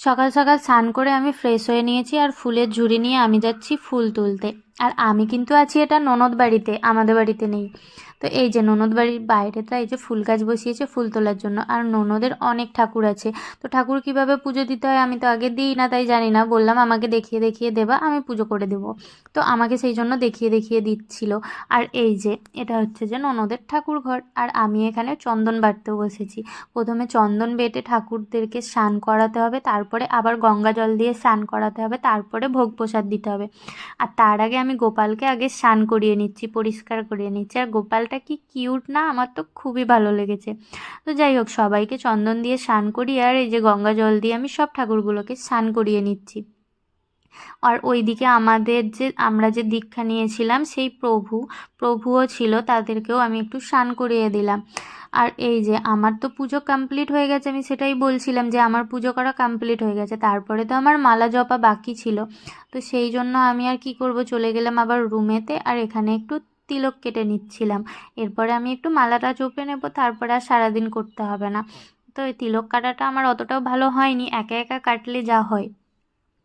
সকাল সকাল স্নান করে আমি ফ্রেশ হয়ে নিয়েছি আর ফুলের ঝুড়ি নিয়ে আমি যাচ্ছি ফুল তুলতে। আর আমি কিন্তু আছি এটা ননদ বাড়িতে, আমাদের বাড়িতে নেই। তো এই যে ননদ বাড়ির বাইরেটা এই যে ফুল গাছ বসিয়েছে ফুল তোলার জন্য, আর ননদের অনেক ঠাকুর আছে। তো ঠাকুর কীভাবে পুজো দিতে হয় আমি তো আগে দিই না, তাই জানি না। বললাম আমাকে দেখিয়ে দেখিয়ে দেবা, আমি পুজো করে দেবো। তো আমাকে সেই জন্য দেখিয়ে দেখিয়ে দিচ্ছিল। আর এই যে এটা হচ্ছে যে ননদের ঠাকুর ঘর, আর আমি এখানে চন্দন বাটতেও বসেছি। প্রথমে চন্দন বেটে ঠাকুরদেরকে স্নান করাতে হবে, তারপরে আবার গঙ্গা জল দিয়ে স্নান করাতে হবে, তারপরে ভোগ প্রসাদ দিতে হবে। আর তার আগে আমি গোপালকে আগে স্নান করিয়ে নিচ্ছি, পরিষ্কার করিয়ে নিচ্ছি। আর গোপালটা কি কিউট না? আমার তো খুবই ভালো লেগেছে। তো যাই হোক, সবাইকে চন্দন দিয়ে স্নান করিয়ে আর এই যে গঙ্গা জল দিয়ে আমি সব ঠাকুরগুলোকে স্নান করিয়ে নিচ্ছি। আর ওইদিকে আমাদের যে, আমরা যে দীক্ষা নিয়েছিলাম, সেই প্রভু, প্রভুও ছিল, তাদেরকেও আমি একটু স্নান করিয়ে দিলাম। আর এই যে আমার তো পুজো কমপ্লিট হয়ে গেছে, আমি সেটাই বলছিলাম যে আমার পুজো করা কমপ্লিট হয়ে গেছে। তারপরে তো আমার মালা জপা বাকি ছিল। তো সেই জন্য আমি আর কি করব, চলে গেলাম আবার রুমেতে আর এখানে একটু তিলক কেটে নিচ্ছিলাম। এরপরে আমি একটু মালাটা চোপে নেব, তারপরে আর সারাদিন করতে হবে না। তো এই তিলক কাটাটা আমার অতটাও ভালো হয়নি, একা একা কাটলে যা হয়।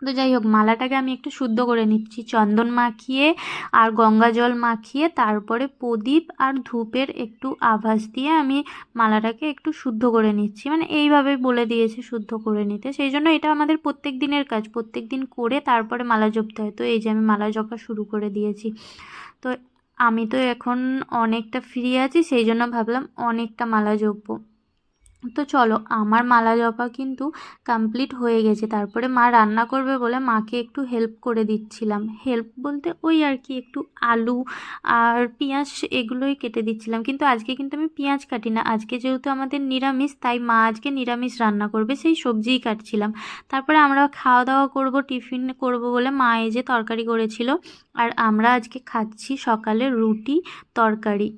তো যাই হোক, মালাটাকে আমি একটু শুদ্ধ করে নিচ্ছি। চন্দন মাখিয়ে আর গঙ্গা জল মাখিয়ে তারপরে প্রদীপ আর ধূপের একটু আভাস দিয়ে আমি মালাটাকে একটু শুদ্ধ করে নিচ্ছি। মানে এইভাবেই বলে দিয়েছে শুদ্ধ করে নিতে। সেই জন্য এটা আমাদের প্রত্যেক দিনের কাজ, প্রত্যেক দিন করে তারপরে মালা জপতে হয়। তো এই যে আমি মালা জপা শুরু করে দিয়েছি। তো আমি তো এখন অনেকটা ফ্রি আছি, সেই জন্য ভাবলাম অনেকটা মালা জপবো। তো চলো, আমার মালা জপা কিন্তু কমপ্লিট হয়ে গেছে। তারপরে মা রান্না করবে বলে মাকে একটু হেল্প করে দিচ্ছিলাম। হেল্প বলতে ওই আর কি, একটু আলু আর পেঁয়াজ এগুলোই কেটে দিচ্ছিলাম। কিন্তু আজকে কিন্তু আমি পেঁয়াজ কাটি না। আজকে যেহেতু আমাদের নিরামিষ, তাই মা আজকে নিরামিষ রান্না করবে, সেই সবজিই কাটছিলাম। তারপরে আমরা খাওয়া দাওয়া করব, টিফিন করব বলে মা এই যে তরকারি করেছিল। আর আমরা আজকে খাচ্ছি সকালে রুটি তরকারি।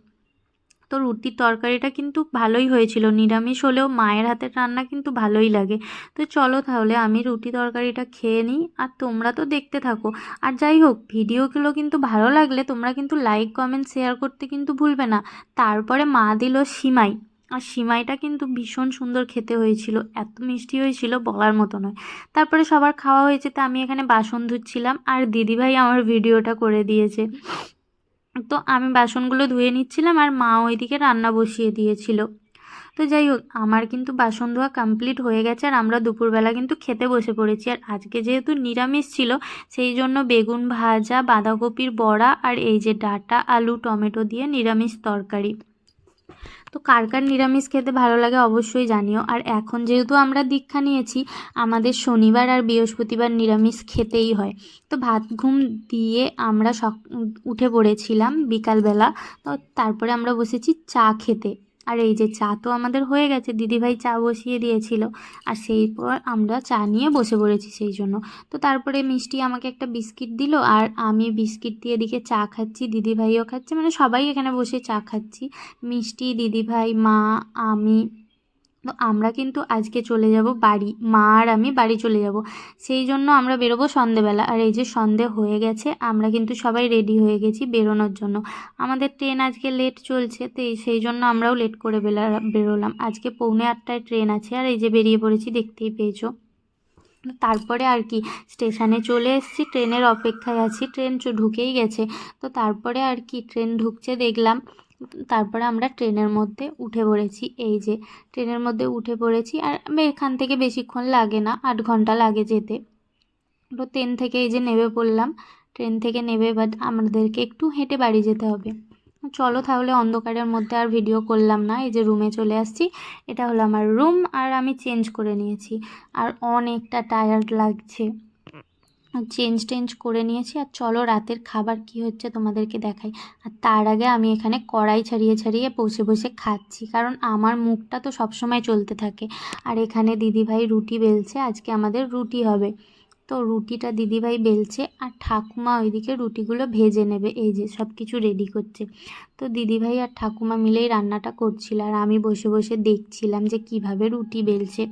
তো রুটির তরকারিটা কিন্তু ভালোই হয়েছিল। নিরামিষ হলেও মায়ের হাতের রান্না কিন্তু ভালোই লাগে। তো চলো তাহলে আমি রুটি তরকারিটা খেয়ে নিই আর তোমরা তো দেখতে থাকো। আর যাই হোক, ভিডিওগুলো কিন্তু ভালো লাগলে তোমরা কিন্তু লাইক কমেন্ট শেয়ার করতে কিন্তু ভুলবে না। তারপরে মা দিল সিমাই। আর সিমাইটা কিন্তু ভীষণ সুন্দর খেতে হয়েছিল। এত মিষ্টি হয়েছিল বলার মতো নয়। তারপরে সবার খাওয়া হয়েছে, তা আমি এখানে বাসন ধুচ্ছিলাম। আর দিদিভাই আমার ভিডিওটা করে দিয়েছে। তো আমি বাসনগুলো ধুয়ে নিচ্ছিলাম আর মা ওইদিকে রান্না বসিয়ে দিয়েছিল। তো যাই হোক, আমার কিন্তু বাসন ধোয়া কমপ্লিট হয়ে গেছে আর আমরা দুপুরবেলা কিন্তু খেতে বসে পড়েছি। আর আজকে যেহেতু নিরামিষ ছিল, সেই জন্য বেগুন ভাজা, বাঁধাকপির বড়া আর এই যে ডাটা, আলু, টমেটো দিয়ে নিরামিষ তরকারি। তো কার কার নিরামিষ খেতে ভালো লাগে অবশ্যই জানিও। আর এখন যেহেতু আমরা দীক্ষা নিয়েছি, আমাদের শনিবার আর বৃহস্পতিবার নিরামিষ খেতেই হয়। তো ভাত, ঘুম দিয়ে আমরা সক উঠে পড়েছিলাম বিকালবেলা। তো তারপরে আমরা বসেছি চা খেতে। আর এই যে চা তো আমাদের হয়ে গেছে, দিদিভাই চা বসিয়ে দিয়েছিল। আর সেই পর আমরা চা নিয়ে বসে পড়েছি সেই জন্য। তো তারপরে মিষ্টি আমাকে একটা বিস্কিট দিল, আর আমি বিস্কিট দিয়ে এদিকে চা খাচ্ছি, দিদিভাইও খাচ্ছে মানে সবাই এখানে বসে চা খাচ্ছি। মিষ্টি, দিদিভাই, মা, আমি তো আমরা কিন্তু আজকে চলে যাব বাড়ি, মা আর আমি বাড়ি চলে যাব। সেই জন্য আমরা বেরোবো সন্ধেবেলা। আর এই যে সন্ধে হয়ে গেছে, আমরা কিন্তু সবাই রেডি হয়ে গেছি বেরোনোর জন্য। আমাদের ট্রেন আজকে লেট চলছে, তো সেই জন্য আমরাও লেট করে বেলা, বেরোলাম। আজকে পৌনে আটটায় ট্রেন আছে, আর এই যে বেরিয়ে পড়েছি, দেখতেই পেয়েছ। তারপরে আর কি স্টেশনে চলে এসেছি ট্রেনের অপেক্ষায় আছি ট্রেন ঢুকেই গেছে। তো তারপরে আর কি ট্রেন ঢুকছে, দেখলাম তারপরে আমরা ট্রেনের মধ্যে উঠে পড়েছি। এই যে ট্রেনের মধ্যে উঠে পড়েছি আর এখান থেকে বেশিক্ষণ লাগে না, আট ঘণ্টা লাগে যেতে। তো ট্রেন থেকে এই যে নেমে পড়লাম, ট্রেন থেকে নেমে বাট আমাদেরকে একটু হেঁটে বাড়ি যেতে হবে। চলো তাহলে অন্ধকারের মধ্যে আর ভিডিও করলাম না, এই যে রুমে চলে আসছি। এটা হলো আমার রুম আর আমি চেঞ্জ করে নিয়েছি। আর অনেকটা টায়ার্ড লাগছে। চেঞ্জ টেঞ্জ করে নিয়েছি। আর চলো রাতের খাবার কি হচ্ছে তোমাদেরকে দেখাই। আর তার আগে আমি এখানে কড়াই ছাড়িয়ে ছাড়িয়ে বসে বসে খাচ্ছি। কারণ আমার মুখটা তো সবসময় চলতে থাকে। আর এখানে দিদিভাই রুটি বেলছে। আজকে আমাদের রুটি হবে। তো রুটিটা দিদিভাই বেলছে। আর ঠাকুমা ওইদিকে রুটিগুলো ভেজে নেবে। এই যে সব কিছু রেডি করছে। তো দিদিভাই আর ঠাকুমা মিলেই রান্নাটা করছিল। আর আমি বসে বসে দেখছিলাম যে কীভাবে রুটি বেলছে।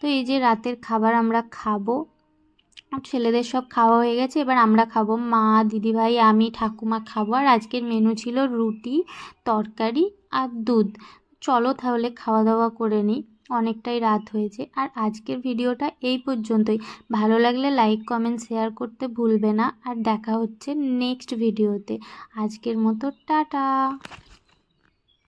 তো এই যে রাতের খাবার আমরা খাব। ছেলেদের সব খাওয়া হয়ে গেছে, এবার আমরা খাব মা, দিদিভাই, আমি, ঠাকুমা খাব। আর আজকের মেনু ছিল রুটি, তরকারি আর দুধ। চলো তাহলে খাওয়া দাওয়া করে নিই, অনেকটাই রাত হয়েছে। আর আজকের ভিডিওটা এই পর্যন্তই। ভালো লাগলে লাইক কমেন্ট শেয়ার করতে ভুলবে না। আর দেখা হচ্ছে নেক্সট ভিডিওতে আজকের মতো, টাটা!